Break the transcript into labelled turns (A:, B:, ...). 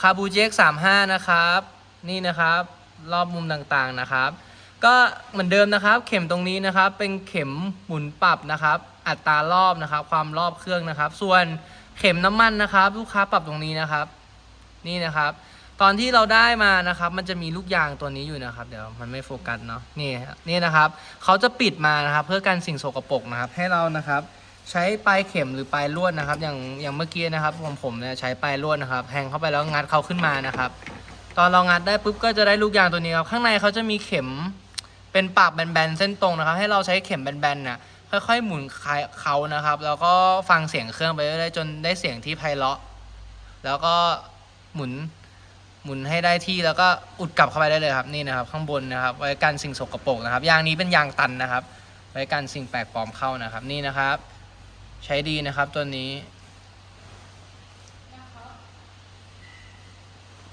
A: คาบูเจก35นะครับ นี่นะครับ รอบมุมต่างๆนะครับ ก็เหมือนเดิมนะครับ เข็มตรงนี้นะครับ เป็นเข็มหมุนปรับนะครับ อัตรารอบนะครับ ความรอบเครื่องนะครับ ส่วนเข็มน้ำมันนะครับ ลูกค้าปรับตรงนี้นะครับ นี่นะครับ ตอนที่เราได้มานะครับ มันจะมีลูกยางตัวนี้อยู่นะครับ เดี๋ยวมันไม่โฟกัสเนาะนี่นี่นะครับเขาจะปิดมานะครับ เพื่อกันสิ่งโสกปรกนะครับ ให้เรานะครับ ใช้ปลายเข็มหรือปลายลวดนะครับ อย่างอย่างเมื่อกี้นะครับผมผมเนี่ยใช้ปลายลวดนะครับแทงเข้าไปแล้วงัดเขาขึ้นมานะครับ ตอนเรางัดได้ปุ๊บก็จะได้ลูกยางตัวนี้ครับข้างในเขาจะมีเข็มเป็นปากแบนๆเส้นตรงนะครับ ให้เราใช้เข็มแบนๆน่ะค่อยๆหมุนคลายเขานะครับ แล้วก็ฟังเสียงเครื่องไปเรื่อยๆจนได้เสียงที่ไพเราะ แล้วก็หมุนหมุนให้ได้ที่แล้วก็อุดกลับเข้าไปได้เลยครับนี่นะครับ ข้างบนนะครับ ไว้กันสิ่งสกปรกนะครับยางนี้เป็นยางตันนะครับ ไว้กันสิ่งแปลกปลอมเข้านะครับ นี่นะครับ ใช้ดีนะครับตัวนี้